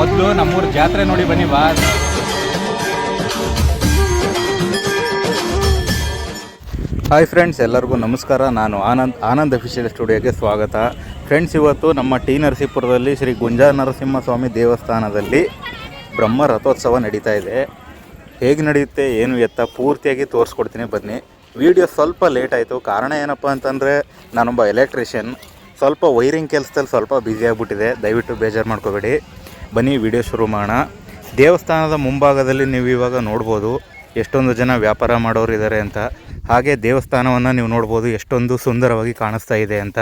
ಮೊದಲು ನಮ್ಮೂರು ಜಾತ್ರೆ ನೋಡಿ ಬನ್ನಿ ಬಾ. ಹಾಯ್ ಫ್ರೆಂಡ್ಸ್ ಎಲ್ಲರಿಗೂ ನಮಸ್ಕಾರ. ನಾನು ಆನಂದ್ ಆನಂದ್ ಅಫಿಷಿಯಲ್ ಸ್ಟುಡಿಯೋಗೆ ಸ್ವಾಗತ. ಫ್ರೆಂಡ್ಸ್ ಇವತ್ತು ನಮ್ಮ ಟಿ ನರಸೀಪುರದಲ್ಲಿ ಶ್ರೀ ಗುಂಜಾ ನರಸಿಂಹಸ್ವಾಮಿ ದೇವಸ್ಥಾನದಲ್ಲಿ ಬ್ರಹ್ಮ ರಥೋತ್ಸವ ನಡೀತಾ ಇದೆ. ಹೇಗೆ ನಡೆಯುತ್ತೆ, ಏನು ಎತ್ತ, ಪೂರ್ತಿಯಾಗಿ ತೋರಿಸ್ಕೊಡ್ತೀನಿ ಬನ್ನಿ. ವಿಡಿಯೋ ಸ್ವಲ್ಪ ಲೇಟ್ ಆಯಿತು. ಕಾರಣ ಏನಪ್ಪ ಅಂತಂದರೆ, ನಾನೊಬ್ಬ ಎಲೆಕ್ಟ್ರಿಷಿಯನ್ ಸ್ವಲ್ಪ ವೈರಿಂಗ್ ಕೆಲಸದಲ್ಲಿ ಸ್ವಲ್ಪ ಬ್ಯುಸಿ ಆಗಿಬಿಟ್ಟಿದೆ. ದಯವಿಟ್ಟು ಬೇಜಾರು ಮಾಡ್ಕೋಬೇಡಿ. ಬನ್ನಿ ವಿಡಿಯೋ ಶುರು ಮಾಡೋಣ. ದೇವಸ್ಥಾನದ ಮುಂಭಾಗದಲ್ಲಿ ನೀವು ಇವಾಗ ನೋಡ್ಬೋದು ಎಷ್ಟೊಂದು ಜನ ವ್ಯಾಪಾರ ಮಾಡೋರು ಇದ್ದಾರೆ ಅಂತ. ಹಾಗೆ ದೇವಸ್ಥಾನವನ್ನು ನೀವು ನೋಡ್ಬೋದು ಎಷ್ಟೊಂದು ಸುಂದರವಾಗಿ ಕಾಣಿಸ್ತಾ ಇದೆ ಅಂತ.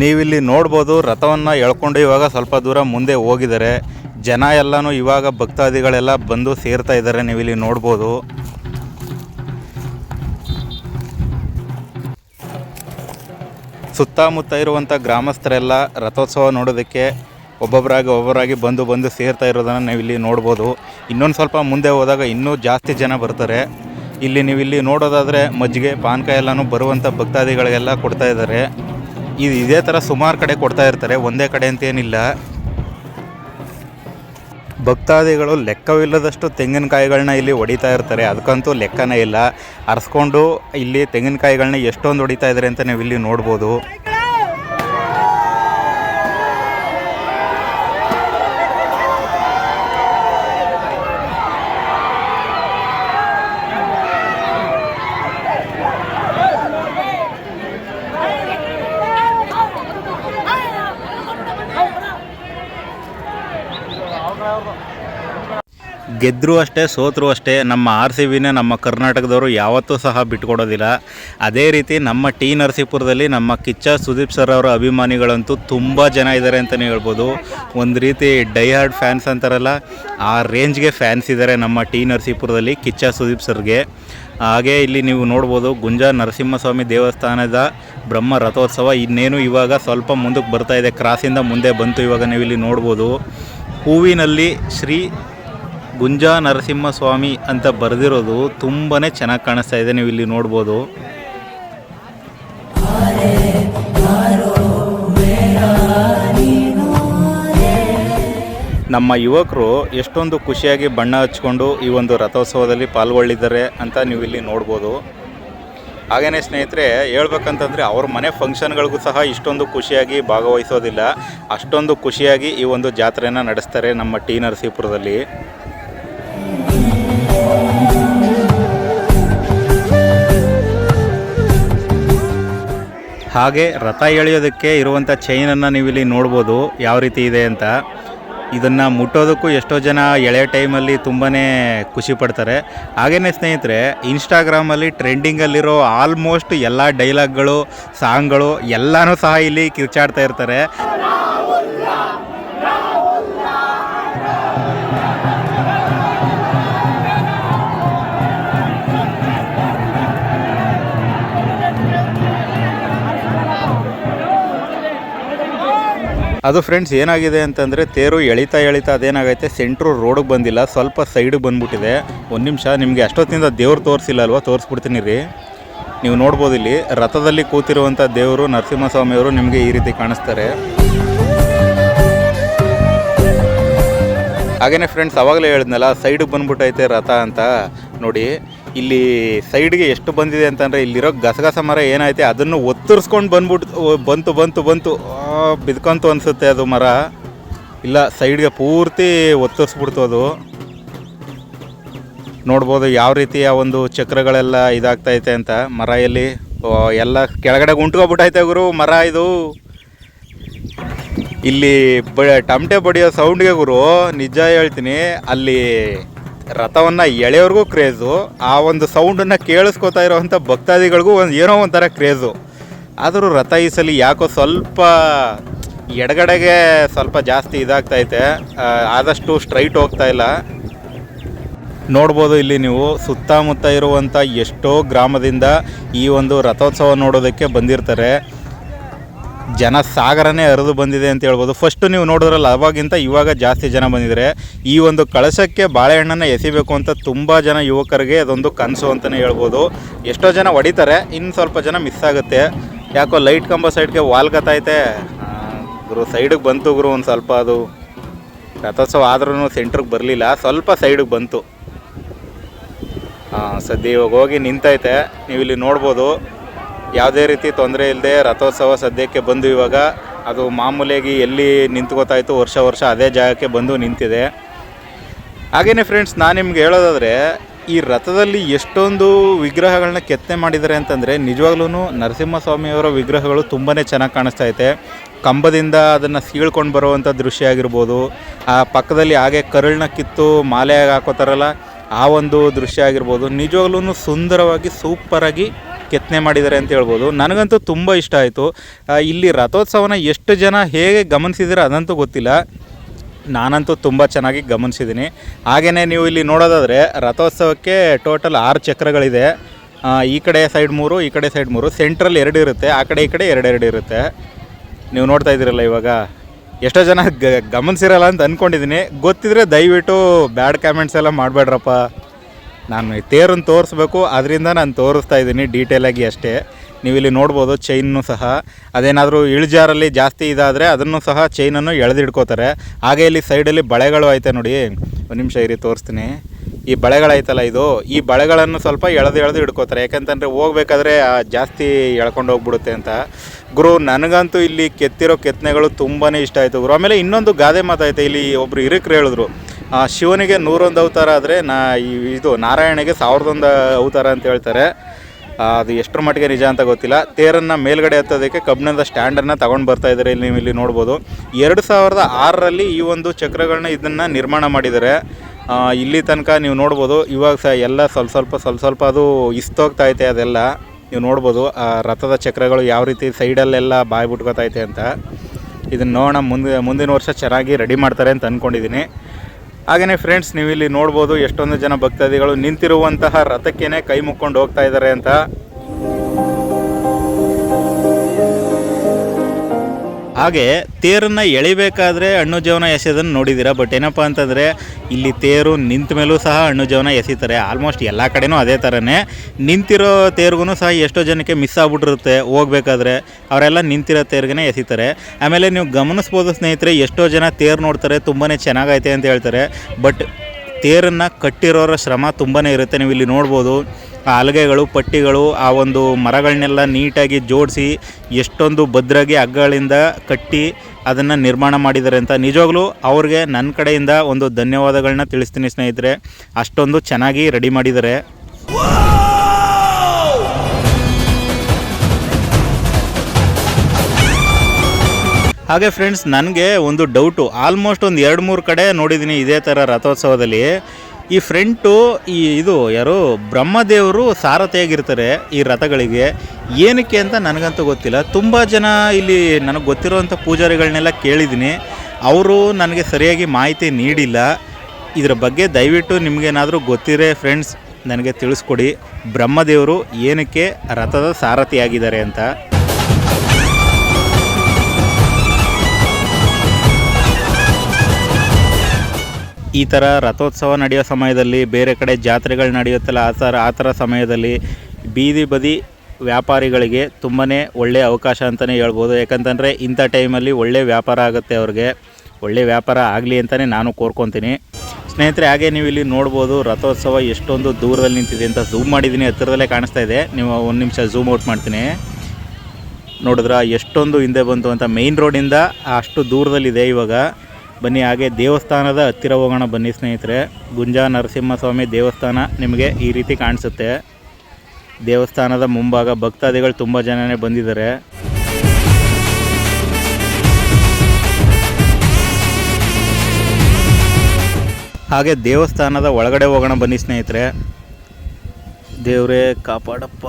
ನೀವಿಲ್ಲಿ ನೋಡ್ಬೋದು ರಥವನ್ನು ಎಳ್ಕೊಂಡು ಇವಾಗ ಸ್ವಲ್ಪ ದೂರ ಮುಂದೆ ಹೋಗಿದ್ದಾರೆ. ಜನ ಎಲ್ಲನೂ ಇವಾಗ ಭಕ್ತಾದಿಗಳೆಲ್ಲ ಬಂದು ಸೇರ್ತಾ ಇದ್ದಾರೆ ನೀವಿಲ್ಲಿ ನೋಡ್ಬೋದು. ಸುತ್ತಮುತ್ತ ಇರುವಂಥ ಗ್ರಾಮಸ್ಥರೆಲ್ಲ ರಥೋತ್ಸವ ನೋಡೋದಕ್ಕೆ ಒಬ್ಬೊಬ್ಬರಾಗಿ ಒಬ್ಬೊಬ್ಬರಾಗಿ ಬಂದು ಬಂದು ಸೇರ್ತಾ ಇರೋದನ್ನು ನೀವು ಇಲ್ಲಿ ನೋಡ್ಬೋದು. ಇನ್ನೊಂದು ಸ್ವಲ್ಪ ಮುಂದೆ ಹೋದಾಗ ಇನ್ನೂ ಜಾಸ್ತಿ ಜನ ಬರ್ತಾರೆ. ಇಲ್ಲಿ ನೀವು ಇಲ್ಲಿ ನೋಡೋದಾದರೆ ಮಜ್ಜಿಗೆ ಪಾನಕ ಎಲ್ಲನೂ ಬರುವಂಥ ಭಕ್ತಾದಿಗಳಿಗೆಲ್ಲ ಕೊಡ್ತಾ ಇದ್ದಾರೆ ಇದು ಇದೇ ಥರ ಸುಮಾರು ಕಡೆ ಕೊಡ್ತಾ ಇರ್ತಾರೆ. ಒಂದೇ ಕಡೆ ಅಂತೇನಿಲ್ಲ ಭಕ್ತಾದಿಗಳು ಲೆಕ್ಕವಿಲ್ಲದಷ್ಟು ತೆಂಗಿನಕಾಯಿಗಳನ್ನ ಇಲ್ಲಿ ಹೊಡಿತಾ ಇರ್ತಾರೆ. ಅದಕ್ಕಂತೂ ಲೆಕ್ಕನೇ ಇಲ್ಲ. ಅರ್ಸ್ಕೊಂಡು ಇಲ್ಲಿ ತೆಂಗಿನಕಾಯಿಗಳನ್ನ ಎಷ್ಟೊಂದು ಹೊಡಿತಾ ಇದ್ದಾರೆ ಅಂತ ನೀವು ಇಲ್ಲಿ ನೋಡ್ಬೋದು. ಗೆದ್ದರು ಅಷ್ಟೇ, ಸೋತರು ಅಷ್ಟೇ, ನಮ್ಮ ಆರ್ ಸಿ ಬಿನೇ ನಮ್ಮ ಕರ್ನಾಟಕದವರು ಯಾವತ್ತೂ ಸಹ ಬಿಟ್ಕೊಡೋದಿಲ್ಲ. ಅದೇ ರೀತಿ ನಮ್ಮ ಟಿ ನರಸೀಪುರದಲ್ಲಿ ನಮ್ಮ ಕಿಚ್ಚ ಸುದೀಪ್ ಸರ್ ಅವರ ಅಭಿಮಾನಿಗಳಂತೂ ತುಂಬ ಜನ ಇದ್ದಾರೆ ಅಂತಲೇ ಹೇಳ್ಬೋದು. ಒಂದು ರೀತಿ ಡೈಹಾರ್ಡ್ ಫ್ಯಾನ್ಸ್ ಅಂತಾರಲ್ಲ, ಆ ರೇಂಜ್ಗೆ ಫ್ಯಾನ್ಸ್ ಇದ್ದಾರೆ ನಮ್ಮ ಟಿ ನರಸೀಪುರದಲ್ಲಿ ಕಿಚ್ಚ ಸುದೀಪ್ ಸರ್ಗೆ. ಹಾಗೆ ಇಲ್ಲಿ ನೀವು ನೋಡ್ಬೋದು ಗುಂಜಾ ನರಸಿಂಹಸ್ವಾಮಿ ದೇವಸ್ಥಾನದ ಬ್ರಹ್ಮ ರಥೋತ್ಸವ ಇನ್ನೇನು ಇವಾಗ ಸ್ವಲ್ಪ ಮುಂದಕ್ಕೆ ಬರ್ತಾ ಇದೆ, ಕ್ರಾಸಿಂದ ಮುಂದೆ ಬಂತು ಇವಾಗ ನೀವು ಇಲ್ಲಿ ನೋಡ್ಬೋದು. ಹೂವಿನಲ್ಲಿ ಶ್ರೀ ಗುಂಜಾ ನರಸಿಂಹಸ್ವಾಮಿ ಅಂತ ಬರೆದಿರೋದು ತುಂಬಾ ಚೆನ್ನಾಗಿ ಕಾಣಿಸ್ತಾ ಇದೆ ನೀವು ಇಲ್ಲಿ ನೋಡ್ಬೋದು. ನಮ್ಮ ಯುವಕರು ಎಷ್ಟೊಂದು ಖುಷಿಯಾಗಿ ಬಣ್ಣ ಹಚ್ಕೊಂಡು ಈ ಒಂದು ರಥೋತ್ಸವದಲ್ಲಿ ಪಾಲ್ಗೊಳ್ಳಿದ್ದಾರೆ ಅಂತ ನೀವು ಇಲ್ಲಿ ನೋಡ್ಬೋದು. ಹಾಗೆಯೇ ಸ್ನೇಹಿತರೆ, ಹೇಳ್ಬೇಕಂತಂದರೆ ಅವ್ರ ಮನೆ ಫಂಕ್ಷನ್ಗಳಿಗೂ ಸಹ ಇಷ್ಟೊಂದು ಖುಷಿಯಾಗಿ ಭಾಗವಹಿಸೋದಿಲ್ಲ. ಅಷ್ಟೊಂದು ಖುಷಿಯಾಗಿ ಈ ಒಂದು ಜಾತ್ರೆಯನ್ನು ನಡೆಸ್ತಾರೆ ನಮ್ಮ ಟಿ ನರಸೀಪುರದಲ್ಲಿ. ಹಾಗೆ ರಥ ಎಳೆಯೋದಕ್ಕೆ ಇರುವಂಥ ಚೈನನ್ನು ನೀವು ಇಲ್ಲಿ ನೋಡ್ಬೋದು ಯಾವ ರೀತಿ ಇದೆ ಅಂತ. ಇದನ್ನು ಮುಟ್ಟೋದಕ್ಕೂ ಎಷ್ಟೋ ಜನ ಎಳೆಯ ಟೈಮಲ್ಲಿ ತುಂಬಾ ಖುಷಿ ಪಡ್ತಾರೆ. ಹಾಗೆಯೇ ಸ್ನೇಹಿತರೆ, ಇನ್ಸ್ಟಾಗ್ರಾಮಲ್ಲಿ ಟ್ರೆಂಡಿಂಗಲ್ಲಿರೋ ಆಲ್ಮೋಸ್ಟ್ ಎಲ್ಲ ಡೈಲಾಗ್ಗಳು, ಸಾಂಗ್ಗಳು ಎಲ್ಲನೂ ಸಹ ಇಲ್ಲಿ ಕಿರ್ಚಾಡ್ತಾ ಇರ್ತಾರೆ. ಅದು ಫ್ರೆಂಡ್ಸ್ ಏನಾಗಿದೆ ಅಂತಂದರೆ ತೇರು ಎಳಿತಾ ಎಳಿತಾ ಅದೇನಾಗೈತೆ? ಸೆಂಟ್ರು ರೋಡಿಗೆ ಬಂದಿಲ್ಲ, ಸ್ವಲ್ಪ ಸೈಡಿಗೆ ಬಂದ್ಬಿಟ್ಟಿದೆ. ಒಂದು ನಿಮಿಷ, ನಿಮಗೆ ಅಷ್ಟೊತ್ತಿಂದ ದೇವ್ರು ತೋರಿಸಿಲ್ಲ ಅಲ್ವಾ ತೋರಿಸ್ಬಿಡ್ತೀನಿ ರೀ. ನೀವು ನೋಡ್ಬೋದು ಇಲ್ಲಿ, ರಥದಲ್ಲಿ ಕೂತಿರುವಂಥ ದೇವರು, ನರಸಿಂಹಸ್ವಾಮಿಯವರು ನಿಮಗೆ ಈ ರೀತಿ ಕಾಣಿಸ್ತಾರೆ. ಹಾಗೆಯೇ ಫ್ರೆಂಡ್ಸ್ ಅವಾಗಲೇ ಹೇಳಿದ್ನಲ್ಲ ಸೈಡಿಗೆ ಬಂದ್ಬಿಟ್ಟೈತೆ ರಥ ಅಂತ. ನೋಡಿ ಇಲ್ಲಿ ಸೈಡ್ಗೆ ಎಷ್ಟು ಬಂದಿದೆ ಅಂತಂದರೆ ಇಲ್ಲಿರೋ ಗಸಗಸ ಮರ ಏನೈತೆ ಅದನ್ನು ಒತ್ತರಿಸ್ಕೊಂಡು ಬಂದ್ಬಿಟ್ಟು ಬಂತು ಬಂತು ಬಂತು ಬಿದ್ಕೊಂತು ಅನಿಸುತ್ತೆ ಅದು ಮರ. ಇಲ್ಲ, ಸೈಡ್ಗೆ ಪೂರ್ತಿ ಒತ್ತರಿಸ್ಬಿಡ್ತು ಅದು. ನೋಡ್ಬೋದು ಯಾವ ರೀತಿಯ ಒಂದು ಚಕ್ರಗಳೆಲ್ಲ ಇದಾಗ್ತೈತೆ ಅಂತ ಮರ ಎಲ್ಲಿ ಎಲ್ಲ ಕೆಳಗಡೆ ಉಂಟ್ಕೊಬಿಟ್ಟೈತೆ ಗುರು, ಮರ ಇದು. ಇಲ್ಲಿ ಬ, ಟಮಟೆ ಬಡಿಯೋ ಸೌಂಡ್ಗೆ ಗುರು, ನಿಜ ಹೇಳ್ತೀನಿ, ಅಲ್ಲಿ ರಥವನ್ನು ಎಳೆಯವ್ರಿಗೂ ಕ್ರೇಜು ಆ ಒಂದು ಸೌಂಡನ್ನು ಕೇಳಿಸ್ಕೊತಾ ಇರೋವಂಥ ಭಕ್ತಾದಿಗಳಿಗೂ ಒಂದು ಏನೋ ಒಂಥರ ಕ್ರೇಜು ಆದರೂ ರಥ ಈ ಸಲ ಯಾಕೋ ಸ್ವಲ್ಪ ಎಡಗಡೆಗೆ ಸ್ವಲ್ಪ ಜಾಸ್ತಿ ಇದಾಗ್ತೈತೆ ಆದಷ್ಟು ಸ್ಟ್ರೈಟ್ ಹೋಗ್ತಾ ಇಲ್ಲ. ನೋಡ್ಬೋದು ಇಲ್ಲಿ ನೀವು ಸುತ್ತಮುತ್ತ ಇರುವಂಥ ಎಷ್ಟೋ ಗ್ರಾಮದಿಂದ ಈ ಒಂದು ರಥೋತ್ಸವ ನೋಡೋದಕ್ಕೆ ಬಂದಿರ್ತಾರೆ. ಜನ ಸಾಗರನೇ ಹರಿದು ಬಂದಿದೆ ಅಂತ ಹೇಳ್ಬೋದು. ಫಸ್ಟು ನೀವು ನೋಡಿದ್ರಲ್ಲ, ಅವಾಗಿಂತ ಇವಾಗ ಜಾಸ್ತಿ ಜನ ಬಂದಿದ್ದಾರೆ ಈ ಒಂದು ಕಳಶಕ್ಕೆ ಬಾಳೆಹಣ್ಣನ್ನು ಎಸಿಬೇಕು ಅಂತ ತುಂಬ ಜನ ಯುವಕರಿಗೆ ಅದೊಂದು ಕನಸು ಅಂತಲೇ ಹೇಳ್ಬೋದು. ಎಷ್ಟೋ ಜನ ಹೊಡಿತಾರೆ, ಇನ್ನು ಸ್ವಲ್ಪ ಜನ ಮಿಸ್ ಆಗುತ್ತೆ. ಯಾಕೋ ಲೈಟ್ ಕಂಬ ಸೈಡ್ಗೆ ವಾಲ್ಗತ್ತೈತೆ ಗುರು ಸೈಡಿಗೆ ಬಂತು ಗುರು ಒಂದು ಸ್ವಲ್ಪ ಅದು. ರಥೋತ್ಸವ ಆದ್ರೂ ಸೆಂಟ್ರಿಗೆ ಬರಲಿಲ್ಲ, ಸ್ವಲ್ಪ ಸೈಡಿಗೆ ಬಂತು. ಹಾಂ ಸದ್ಯ ಇವಾಗ ಹೋಗಿ ನಿಂತೈತೆ. ನೀವು ಇಲ್ಲಿ ನೋಡ್ಬೋದು. ಯಾವುದೇ ರೀತಿ ತೊಂದರೆ ಇಲ್ಲದೆ ರಥೋತ್ಸವ ಸದ್ಯಕ್ಕೆ ಬಂದು ಇವಾಗ ಅದು ಮಾಮೂಲಿಯಾಗಿ ಎಲ್ಲಿ ನಿಂತ್ಕೋತಾಯಿತು ವರ್ಷ ವರ್ಷ ಅದೇ ಜಾಗಕ್ಕೆ ಬಂದು ನಿಂತಿದೆ. ಹಾಗೆಯೇ ಫ್ರೆಂಡ್ಸ್ ನಾನು ನಿಮ್ಗೆ ಹೇಳೋದಾದರೆ, ಈ ರಥದಲ್ಲಿ ಎಷ್ಟೊಂದು ವಿಗ್ರಹಗಳನ್ನ ಕೆತ್ತನೆ ಮಾಡಿದ್ದಾರೆ ಅಂತಂದರೆ ನಿಜವಾಗ್ಲೂ ನರಸಿಂಹಸ್ವಾಮಿಯವರ ವಿಗ್ರಹಗಳು ತುಂಬಾ ಚೆನ್ನಾಗಿ ಕಾಣಿಸ್ತಾ ಐತೆ. ಕಂಬದಿಂದ ಅದನ್ನು ಸೀಳ್ಕೊಂಡು ಬರುವಂಥ ದೃಶ್ಯ ಆಗಿರ್ಬೋದು, ಆ ಪಕ್ಕದಲ್ಲಿ ಹಾಗೆ ಕರುಳನ್ನ ಕಿತ್ತು ಮಾಲೆಯಾಗಿ ಹಾಕೋತಾರಲ್ಲ, ಆ ಒಂದು ದೃಶ್ಯ ಆಗಿರ್ಬೋದು ನಿಜವಾಗ್ಲೂ ಸುಂದರವಾಗಿ ಸೂಪರಾಗಿ ಕೆತ್ತನೆ ಮಾಡಿದ್ದಾರೆ ಅಂತ ಹೇಳ್ಬೋದು. ನನಗಂತೂ ತುಂಬ ಇಷ್ಟ ಆಯಿತು. ಇಲ್ಲಿ ರಥೋತ್ಸವನ ಎಷ್ಟು ಜನ ಹೇಗೆ ಗಮನಿಸಿದ್ರೆ ಅದಂತೂ ಗೊತ್ತಿಲ್ಲ. ನಾನಂತೂ ತುಂಬ ಚೆನ್ನಾಗಿ ಗಮನಿಸಿದ್ದೀನಿ ಹಾಗೆಯೇ ನೀವು ಇಲ್ಲಿ ನೋಡೋದಾದರೆ ರಥೋತ್ಸವಕ್ಕೆ ಟೋಟಲ್ ಆರು ಚಕ್ರಗಳಿದೆ. ಈ ಕಡೆ ಸೈಡ್ ಮೂರು, ಈ ಕಡೆ ಸೈಡ್ ಮೂರು. ಸೆಂಟ್ರಲ್ ಎರಡು ಇರುತ್ತೆ, ಆ ಕಡೆ ಈ ಕಡೆ ಎರಡೆರಡು ಇರುತ್ತೆ. ನೀವು ನೋಡ್ತಾ ಇದ್ದೀರಲ್ಲ ಇವಾಗ. ಎಷ್ಟೋ ಜನ ಗಮನಿಸಿರಲ್ಲ ಅಂತ ಅಂದ್ಕೊಂಡಿದ್ದೀನಿ ಗೊತ್ತಿದ್ರೆ ದಯವಿಟ್ಟು ಬ್ಯಾಡ್ ಕಾಮೆಂಟ್ಸ್ ಎಲ್ಲ ಮಾಡಬೇಡ್ರಪ್ಪ. ನಾನು ತೇರನ್ನು ತೋರಿಸ್ಬೇಕು ಅದರಿಂದ ನಾನು ತೋರಿಸ್ತಾ ಇದ್ದೀನಿ ಡೀಟೇಲಾಗಿ ಅಷ್ಟೇ. ನೀವು ಇಲ್ಲಿ ನೋಡ್ಬೋದು ಚೈನ್ನು ಸಹ. ಅದೇನಾದರೂ ಇಳಿಜಾರಲ್ಲಿ ಜಾಸ್ತಿ ಇದಾದರೆ ಅದನ್ನು ಸಹ ಚೈನನ್ನು ಎಳೆದಿಡ್ಕೋತಾರೆ. ಹಾಗೆ ಇಲ್ಲಿ ಸೈಡಲ್ಲಿ ಬಳೆಗಳು ಐತೆ ನೋಡಿ. ಒಂದು ನಿಮಿಷ ಇರಿ, ತೋರಿಸ್ತೀನಿ. ಈ ಬಳೆಗಳೈತಲ್ಲ ಇದು? ಈ ಬಳೆಗಳನ್ನು ಸ್ವಲ್ಪ ಎಳೆದು ಎಳೆದು ಹಿಡ್ಕೋತಾರೆ ಯಾಕಂತಂದರೆ ಹೋಗ್ಬೇಕಾದ್ರೆ ಜಾಸ್ತಿ ಎಳ್ಕೊಂಡು ಹೋಗ್ಬಿಡುತ್ತೆ ಅಂತ. ಗುರು, ನನಗಂತೂ ಇಲ್ಲಿ ಕೆತ್ತಿರೋ ಕೆತ್ತನೆಗಳು ತುಂಬಾ ಇಷ್ಟ ಆಯಿತು ಗುರು. ಆಮೇಲೆ ಇನ್ನೊಂದು ಗಾದೆ ಮಾತೈತೆ ಇಲ್ಲಿ ಒಬ್ರು ಹಿರಿಕರು ಹೇಳಿದ್ರು. ಆ, ಶಿವನಿಗೆ ನೂರೊಂದು ಅವತಾರ ಆದರೆ ನಾ ಇದು ನಾರಾಯಣಿಗೆ ಸಾವಿರದೊಂದು ಅವತಾರ ಅಂತ ಹೇಳ್ತಾರೆ. ಅದು ಎಷ್ಟರ ಮಟ್ಟಿಗೆ ನಿಜ ಅಂತ ಗೊತ್ತಿಲ್ಲ. ತೇರನ್ನು ಮೇಲ್ಗಡೆ ಹತ್ತೋದಕ್ಕೆ ಕಬ್ಬಿಣದ ಸ್ಟ್ಯಾಂಡನ್ನು ತಗೊಂಡು ಬರ್ತಾ ಇದ್ದಾರೆ ಇಲ್ಲಿ ನೀವು ಇಲ್ಲಿ ನೋಡ್ಬೋದು. ಎರಡು ಸಾವಿರದ ಆರರಲ್ಲಿ ಈ ಒಂದು ಚಕ್ರಗಳನ್ನ ಇದನ್ನು ನಿರ್ಮಾಣ ಮಾಡಿದ್ದಾರೆ. ಇಲ್ಲಿ ತನಕ ನೀವು ನೋಡ್ಬೋದು ಇವಾಗ ಸಹ ಎಲ್ಲ ಸ್ವಲ್ಪ ಸ್ವಲ್ಪ ಸ್ವಲ್ಪ ಸ್ವಲ್ಪ ಅದು ಇಸ್ತೋಗ್ತಾ ಐತೆ ಅದೆಲ್ಲ. ನೀವು ನೋಡ್ಬೋದು ಆ ರಥದ ಚಕ್ರಗಳು ಯಾವ ರೀತಿ ಸೈಡಲ್ಲೆಲ್ಲ ಬಾಯಿ ಬಿಟ್ಕೋತೈತೆ ಅಂತ. ಇದನ್ನು ನೋಡೋಣ ಮುಂದೆ ಮುಂದಿನ ವರ್ಷ ಚೆನ್ನಾಗಿ ರೆಡಿ ಮಾಡ್ತಾರೆ ಅಂತ ಅಂದ್ಕೊಂಡಿದ್ದೀನಿ ಹಾಗೆಯೇ ಫ್ರೆಂಡ್ಸ್ ನೀವು ಇಲ್ಲಿ ನೋಡ್ಬೋದು ಎಷ್ಟೊಂದು ಜನ ಭಕ್ತಾದಿಗಳು ನಿಂತಿರುವಂತಹ ರಥಕ್ಕೇನೆ ಕೈ ಮುಕ್ಕೊಂಡು ಹೋಗ್ತಾ ಇದ್ದಾರೆ ಅಂತ. ಹಾಗೆ ತೇರನ್ನು ಎಳಿಬೇಕಾದ್ರೆ ಹಣ್ಣು ಜೀವನ ಎಸೆಯೋದನ್ನು ನೋಡಿದ್ದೀರಾ ಬಟ್ ಏನಪ್ಪ ಅಂತಂದರೆ, ಇಲ್ಲಿ ತೇರು ನಿಂತ ಮೇಲೂ ಸಹ ಹಣ್ಣು ಜೀವನ ಎಸೀತಾರೆ. ಆಲ್ಮೋಸ್ಟ್ ಎಲ್ಲ ಕಡೆನೂ ಅದೇ ಥರನೇ ನಿಂತಿರೋ ತೇರ್ಗೂ ಸಹ ಎಷ್ಟೋ ಜನಕ್ಕೆ ಮಿಸ್ ಆಗ್ಬಿಟ್ಟಿರುತ್ತೆ ಹೋಗ್ಬೇಕಾದ್ರೆ. ಅವರೆಲ್ಲ ನಿಂತಿರೋ ತೇರ್ಗೇ ಎಸಿತಾರೆ. ಆಮೇಲೆ ನೀವು ಗಮನಿಸ್ಬೋದು ಸ್ನೇಹಿತರೆ, ಎಷ್ಟೋ ಜನ ತೇರು ನೋಡ್ತಾರೆ ತುಂಬಾ ಚೆನ್ನಾಗೈತೆ ಅಂತ ಹೇಳ್ತಾರೆ. ಬಟ್ ತೇರನ್ನು ಕಟ್ಟಿರೋರ ಶ್ರಮ ತುಂಬಾ ಇರುತ್ತೆ. ನೀವು ಇಲ್ಲಿ ನೋಡ್ಬೋದು. ಆ ಪಟ್ಟಿಗಳು, ಆ ಒಂದು ಮರಗಳನ್ನೆಲ್ಲ ನೀಟಾಗಿ ಜೋಡಿಸಿ ಎಷ್ಟೊಂದು ಭದ್ರಾಗಿ ಹಗ್ಗಗಳಿಂದ ಕಟ್ಟಿ ಅದನ್ನು ನಿರ್ಮಾಣ ಮಾಡಿದ್ದಾರೆ ಅಂತ. ನಿಜವಾಗ್ಲೂ ಅವ್ರಿಗೆ ನನ್ನ ಕಡೆಯಿಂದ ಒಂದು ಧನ್ಯವಾದಗಳನ್ನ ತಿಳಿಸ್ತೀನಿ ಸ್ನೇಹಿತರೆ. ಅಷ್ಟೊಂದು ಚೆನ್ನಾಗಿ ರೆಡಿ ಮಾಡಿದ್ದಾರೆ. ಹಾಗೆ ಫ್ರೆಂಡ್ಸ್ ನನಗೆ ಒಂದು ಡೌಟು ಆಲ್ಮೋಸ್ಟ್ ಒಂದು ಎರಡು ಮೂರು ಕಡೆ ನೋಡಿದ್ದೀನಿ ಇದೇ ಥರ ರಥೋತ್ಸವದಲ್ಲಿ. ಈ ಫ್ರೆಂಟು, ಈ ಇದು ಯಾರು, ಬ್ರಹ್ಮದೇವರು ಸಾರಥಿಯಾಗಿರ್ತಾರೆ ಈ ರಥಗಳಿಗೆ. ಏನಕ್ಕೆ ಅಂತ ನನಗಂತೂ ಗೊತ್ತಿಲ್ಲ. ತುಂಬ ಜನ ಇಲ್ಲಿ ನನಗೆ ಗೊತ್ತಿರೋವಂಥ ಪೂಜಾರಿಗಳನ್ನೆಲ್ಲ ಕೇಳಿದ್ದೀನಿ. ಅವರು ನನಗೆ ಸರಿಯಾಗಿ ಮಾಹಿತಿ ನೀಡಿಲ್ಲ. ಇದರ ಬಗ್ಗೆ ದಯವಿಟ್ಟು ನಿಮಗೇನಾದರೂ ಗೊತ್ತಿರೇ ಫ್ರೆಂಡ್ಸ್, ನನಗೆ ತಿಳಿಸ್ಕೊಡಿ. ಬ್ರಹ್ಮದೇವರು ಏನಕ್ಕೆ ರಥದ ಸಾರಥಿಯಾಗಿದ್ದಾರೆ ಅಂತ. ಈ ಥರ ರಥೋತ್ಸವ ನಡೆಯೋ ಸಮಯದಲ್ಲಿ ಬೇರೆ ಕಡೆ ಜಾತ್ರೆಗಳು ನಡೆಯುತ್ತಲ್ಲ, ಆ ಥರ ಆ ಥರ ಸಮಯದಲ್ಲಿ ಬೀದಿ ಬದಿ ವ್ಯಾಪಾರಿಗಳಿಗೆ ತುಂಬಾ ಒಳ್ಳೆಯ ಅವಕಾಶ ಅಂತಲೇ ಹೇಳ್ಬೋದು. ಯಾಕಂತಂದರೆ ಇಂಥ ಟೈಮಲ್ಲಿ ಒಳ್ಳೆಯ ವ್ಯಾಪಾರ ಆಗುತ್ತೆ ಅವ್ರಿಗೆ. ಒಳ್ಳೆಯ ವ್ಯಾಪಾರ ಆಗಲಿ ಅಂತಲೇ ನಾನು ಕೋರ್ಕೊತೀನಿ. ಸ್ನೇಹಿತರೆ, ಹಾಗೆ ನೀವು ಇಲ್ಲಿ ನೋಡ್ಬೋದು ರಥೋತ್ಸವ ಎಷ್ಟೊಂದು ದೂರದಲ್ಲಿ ನಿಂತಿದೆ ಅಂತ ಝೂಮ್ ಮಾಡಿದ್ದೀನಿ. ಹತ್ತಿರದಲ್ಲೇ ಕಾಣಿಸ್ತಾ ಇದೆ. ನೀವು ಒಂದು ನಿಮಿಷ ಝೂಮ್ ಔಟ್ ಮಾಡ್ತೀನಿ. ನೋಡಿದ್ರ ಎಷ್ಟೊಂದು ಹಿಂದೆ ಬಂತು ಅಂತ ಮೇಯ್ನ್ ರೋಡಿಂದ ಅಷ್ಟು ದೂರದಲ್ಲಿದೆ ಇವಾಗ. ಬನ್ನಿ ಹಾಗೆ ದೇವಸ್ಥಾನದ ಹತ್ತಿರ ಹೋಗೋಣ ಬನ್ನಿ ಸ್ನೇಹಿತರೆ. ಗುಂಜಾ ನರಸಿಂಹಸ್ವಾಮಿ ದೇವಸ್ಥಾನ ನಿಮಗೆ ಈ ರೀತಿ ಕಾಣಿಸುತ್ತೆ. ದೇವಸ್ಥಾನದ ಮುಂಭಾಗ ಭಕ್ತಾದಿಗಳು ತುಂಬ ಜನನೇ ಬಂದಿದ್ದಾರೆ. ಹಾಗೆ ದೇವಸ್ಥಾನದ ಒಳಗಡೆ ಹೋಗೋಣ ಬನ್ನಿ ಸ್ನೇಹಿತರೆ. ದೇವರೇ ಕಾಪಾಡಪ್ಪ.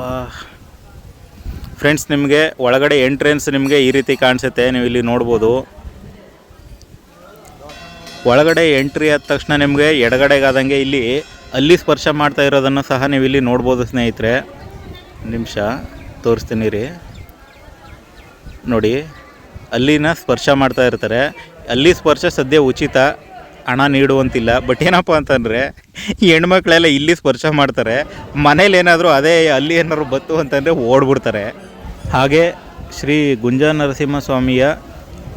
ಫ್ರೆಂಡ್ಸ್ ನಿಮಗೆ ಒಳಗಡೆ ಎಂಟ್ರೆನ್ಸ್ ನಿಮಗೆ ಈ ರೀತಿ ಕಾಣಿಸುತ್ತೆ. ನೀವು ಇಲ್ಲಿ ನೋಡ್ಬೋದು. ಒಳಗಡೆ ಎಂಟ್ರಿ ಆದ ತಕ್ಷಣ ನಿಮಗೆ ಎಡಗಡೆಗಾದಂಗೆ ಇಲ್ಲಿ ಅಲ್ಲಿ ಸ್ಪರ್ಶ ಮಾಡ್ತಾ ಇರೋದನ್ನು ಸಹ ನೀವು ಇಲ್ಲಿ ನೋಡ್ಬೋದು, ಸ್ನೇಹಿತರೆ. ನಿಮಿಷ, ತೋರಿಸ್ತೀನಿ ರೀ. ನೋಡಿ, ಅಲ್ಲಿನ ಸ್ಪರ್ಶ ಮಾಡ್ತಾ ಇರ್ತಾರೆ. ಅಲ್ಲಿ ಸ್ಪರ್ಶ ಸದ್ಯ ಉಚಿತ, ಹಣ ನೀಡುವಂತಿಲ್ಲ. ಬಟ್ ಏನಪ್ಪ ಅಂತಂದರೆ, ಹೆಣ್ಮಕ್ಳೆಲ್ಲ ಇಲ್ಲಿ ಸ್ಪರ್ಶ ಮಾಡ್ತಾರೆ. ಮನೇಲಿ ಏನಾದರೂ ಅದೇ ಅಲ್ಲಿ ಏನಾದ್ರು ಬತ್ತು ಅಂತಂದರೆ ಓಡ್ಬಿಡ್ತಾರೆ. ಹಾಗೆ ಶ್ರೀ ಗುಂಜ ನರಸಿಂಹಸ್ವಾಮಿಯ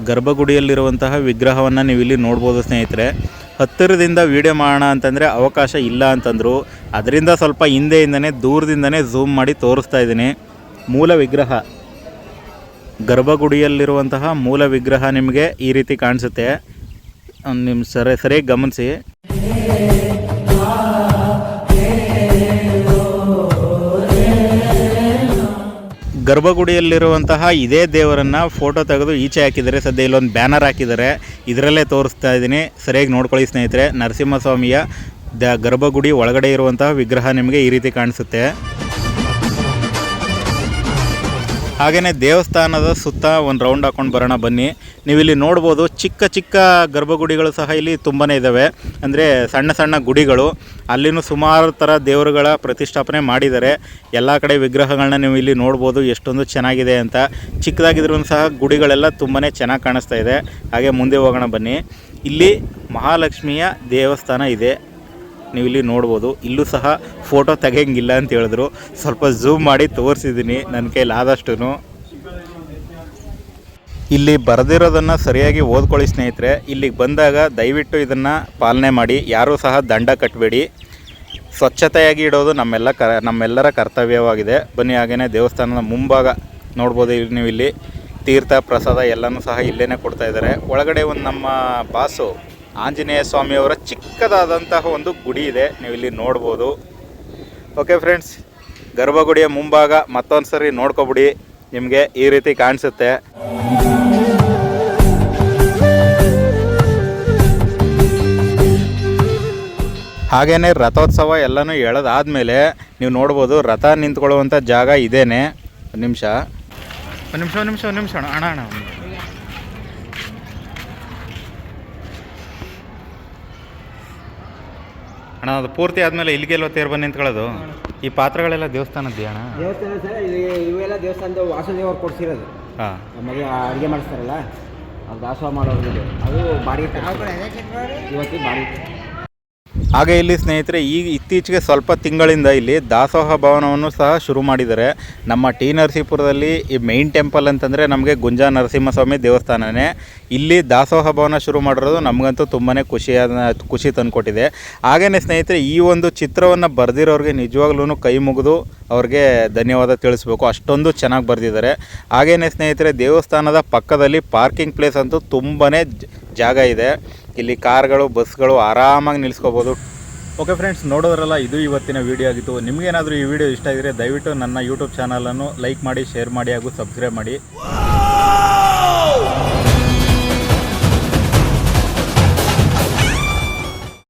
ಗರ್ಭಗುಡಿಯಲ್ಲಿರುವಂತಹ ವಿಗ್ರಹವನ್ನು ನೀವು ಇಲ್ಲಿ ನೋಡ್ಬೋದು ಸ್ನೇಹಿತರೆ. ಹತ್ತಿರದಿಂದ ವಿಡಿಯೋ ಮಾಡೋಣ ಅಂತಂದರೆ ಅವಕಾಶ ಇಲ್ಲ ಅಂತಂದರು. ಅದರಿಂದ ಸ್ವಲ್ಪ ಹಿಂದೆಯಿಂದನೇ, ದೂರದಿಂದನೇ ಝೂಮ್ ಮಾಡಿ ತೋರಿಸ್ತಾ ಇದ್ದೀನಿ. ಮೂಲ ವಿಗ್ರಹ. ಗರ್ಭಗುಡಿಯಲ್ಲಿರುವಂತಹ ಮೂಲ ವಿಗ್ರಹ ನಿಮಗೆ ಈ ರೀತಿ ಕಾಣಿಸುತ್ತೆ. ನಿಮ್ಮ ಸರಿ, ಸರಿಯಾಗಿ ಗಮನಿಸಿ. ಗರ್ಭಗುಡಿಯಲ್ಲಿರುವಂತಹ ಇದೇ ದೇವರನ್ನು ಫೋಟೋ ತೆಗೆದು ಈಚೆ ಹಾಕಿದ್ದಾರೆ. ಸದ್ಯ ಇಲ್ಲೊಂದು ಬ್ಯಾನರ್ ಹಾಕಿದ್ದಾರೆ. ಇದರಲ್ಲೇ ತೋರಿಸ್ತಾ ಇದ್ದೀನಿ. ಸರಿಯಾಗಿ ನೋಡ್ಕೊಳ್ಳಿ ಸ್ನೇಹಿತರೆ. ನರಸಿಂಹಸ್ವಾಮಿಯ ದ ಗರ್ಭಗುಡಿ ಒಳಗಡೆ ಇರುವಂತಹ ವಿಗ್ರಹ ನಿಮಗೆ ಈ ರೀತಿ ಕಾಣಿಸುತ್ತೆ. ಹಾಗೆಯೇ ದೇವಸ್ಥಾನದ ಸುತ್ತ ಒಂದು ರೌಂಡ್ ಹಾಕೊಂಡು ಬರೋಣ ಬನ್ನಿ. ನೀವಿಲ್ಲಿ ನೋಡ್ಬೋದು ಚಿಕ್ಕ ಚಿಕ್ಕ ಗರ್ಭಗುಡಿಗಳು ಸಹ ಇಲ್ಲಿ ತುಂಬಾ ಇದ್ದಾವೆ ಅಂದರೆ ಸಣ್ಣ ಸಣ್ಣ ಗುಡಿಗಳು. ಅಲ್ಲಿನೂ ಸುಮಾರು ಥರ ದೇವರುಗಳ ಪ್ರತಿಷ್ಠಾಪನೆ ಮಾಡಿದ್ದಾರೆ. ಎಲ್ಲ ಕಡೆ ವಿಗ್ರಹಗಳನ್ನ ನೀವು ಇಲ್ಲಿ ನೋಡ್ಬೋದು ಎಷ್ಟೊಂದು ಚೆನ್ನಾಗಿದೆ ಅಂತ. ಚಿಕ್ಕದಾಗಿದ್ರೂ ಸಹ ಗುಡಿಗಳೆಲ್ಲ ತುಂಬಾ ಚೆನ್ನಾಗಿ ಕಾಣಿಸ್ತಾ ಇದೆ. ಹಾಗೆ ಮುಂದೆ ಹೋಗೋಣ ಬನ್ನಿ. ಇಲ್ಲಿ ಮಹಾಲಕ್ಷ್ಮಿಯ ದೇವಸ್ಥಾನ ಇದೆ. ನೀವು ಇಲ್ಲಿ ನೋಡ್ಬೋದು. ಇಲ್ಲೂ ಸಹ ಫೋಟೋ ತೆಗಿಯಂಗಿಲ್ಲ ಅಂತ ಹೇಳಿದ್ರು. ಸ್ವಲ್ಪ ಝೂಮ್ ಮಾಡಿ ತೋರಿಸಿದ್ದೀನಿ ನನ್ನ ಕೈಲಿ ಆದಷ್ಟು ಇಲ್ಲಿ ಬರೆದಿರೋದನ್ನು ಸರಿಯಾಗಿ ಓದ್ಕೊಳ್ಳಿ ಸ್ನೇಹಿತರೆ. ಇಲ್ಲಿಗೆ ಬಂದಾಗ ದಯವಿಟ್ಟು ಇದನ್ನು ಪಾಲನೆ ಮಾಡಿ. ಯಾರೂ ಸಹ ದಂಡ ಕಟ್ಟಬೇಡಿ ಸ್ವಚ್ಛತೆಯಾಗಿ ಇಡೋದು ನಮ್ಮೆಲ್ಲ ಕ, ನಮ್ಮೆಲ್ಲರ ಕರ್ತವ್ಯವಾಗಿದೆ. ಬನ್ನಿ ಹಾಗೆಯೇ ದೇವಸ್ಥಾನದ ಮುಂಭಾಗ ನೋಡ್ಬೋದು ಇಲ್ಲಿ ನೀವು ಇಲ್ಲಿ ತೀರ್ಥ ಪ್ರಸಾದ ಎಲ್ಲನೂ ಸಹ ಇಲ್ಲೇ ಕೊಡ್ತಾ ಇದ್ದಾರೆ. ಒಳಗಡೆ ಒಂದು ನಮ್ಮ ಬಾಸು ಆಂಜನೇಯ ಸ್ವಾಮಿಯವರ ಚಿಕ್ಕದಾದಂತಹ ಒಂದು ಗುಡಿ ಇದೆ. ನೀವು ಇಲ್ಲಿ ನೋಡ್ಬೋದು. ಓಕೆ ಫ್ರೆಂಡ್ಸ್ ಗರ್ಭಗುಡಿಯ ಮುಂಭಾಗ ಮತ್ತೊಂದು ಸರಿ ನೋಡ್ಕೊಬಿಡಿ. ನಿಮಗೆ ಈ ರೀತಿ ಕಾಣಿಸುತ್ತೆ. ಹಾಗೇ ರಥೋತ್ಸವ ಎಲ್ಲನೂ ಎಳೆದಾದ್ಮೇಲೆ ನೀವು ನೋಡ್ಬೋದು ರಥ ನಿಂತ್ಕೊಳ್ಳುವಂಥ ಜಾಗ ಇದೇನೆ. ಒಂದು ನಿಮಿಷ. ಒಂದು ನಿಮಿಷ ನಿಮಿಷ ನಿಮಿಷ ಅಣ್ಣ ಅಣ್ಣ. ಅಣ್ಣ ಅದು ಪೂರ್ತಿ ಆದಮೇಲೆ ಇಲ್ಲಿಗೆಲ್ಲ ತೇರು ಬಂದು ನಿಂತ್ಕೊಳ್ಳೋದು ಈ ಪಾತ್ರಗಳೆಲ್ಲ ದೇವಸ್ಥಾನದ್ದೇ ಅಣ್ಣ? ದೇವಸ್ಥಾನ ಸರ್ ಇವೆಲ್ಲ ದೇವಸ್ಥಾನದ ವಾಸುದೇವರು ಕೊಡ್ಸಿರೋದು. ಹಾಂ. ಮದುವೆ ಅಡುಗೆ ಮಾಡಿಸ್ತಾರಲ್ಲ ಅದು ದಾಸೋಹ ಮಾಡೋದು ಅದು ಬಾಡಿಗೆ ಇವತ್ತು ಬಾಡಿಗೆ ಹಾಗೆ ಇಲ್ಲಿ ಸ್ನೇಹಿತರೆ, ಈ ಇತ್ತೀಚೆಗೆ ಸ್ವಲ್ಪ ತಿಂಗಳಿಂದ ಇಲ್ಲಿ ದಾಸೋಹ ಭವನವನ್ನು ಸಹ ಶುರು ಮಾಡಿದ್ದಾರೆ. ನಮ್ಮ ಟಿ ನರಸೀಪುರದಲ್ಲಿ ಈ ಮೈನ್ ಟೆಂಪಲ್ ಅಂತಂದರೆ ನಮಗೆ ಗುಂಜಾ ನರಸಿಂಹಸ್ವಾಮಿ ದೇವಸ್ಥಾನನೇ. ಇಲ್ಲಿ ದಾಸೋಹ ಭವನ ಶುರು ಮಾಡಿರೋದು ನಮಗಂತೂ ತುಂಬಾ ಖುಷಿಯಾದ, ಖುಷಿ ತಂದುಕೊಟ್ಟಿದೆ. ಹಾಗೆಯೇ ಸ್ನೇಹಿತರೆ, ಈ ಒಂದು ಚಿತ್ರವನ್ನು ಬರೆದಿರೋರಿಗೆ ನಿಜವಾಗ್ಲೂ ಕೈ ಮುಗಿದು ಅವ್ರಿಗೆ ಧನ್ಯವಾದ ತಿಳಿಸ್ಬೇಕು. ಅಷ್ಟೊಂದು ಚೆನ್ನಾಗಿ ಬರೆದಿದ್ದಾರೆ. ಹಾಗೆಯೇ ಸ್ನೇಹಿತರೆ, ದೇವಸ್ಥಾನದ ಪಕ್ಕದಲ್ಲಿ ಪಾರ್ಕಿಂಗ್ ಪ್ಲೇಸ್ ಅಂತೂ ತುಂಬಾ ಜಾಗ ಇದೆ. ಇಲ್ಲಿ ಕಾರ್ಗಳು ಬಸ್ಗಳು ಆರಾಮಾಗಿ ನಿಲ್ಲಿಸ್ಕೋಬೋದು ಓಕೆ ಫ್ರೆಂಡ್ಸ್ ನೋಡೋದ್ರಲ್ಲ ಇದು ಇವತ್ತಿನ ವಿಡಿಯೋ ಆಗಿತ್ತು. ನಿಮಗೇನಾದರೂ ಈ ವಿಡಿಯೋ ಇಷ್ಟ ಆಗಿದ್ರೆ ದಯವಿಟ್ಟು ನನ್ನ ಯೂಟ್ಯೂಬ್ ಚಾನಲನ್ನು ಲೈಕ್ ಮಾಡಿ ಶೇರ್ ಮಾಡಿ ಹಾಗೂ ಸಬ್ಸ್ಕ್ರೈಬ್ ಮಾಡಿ.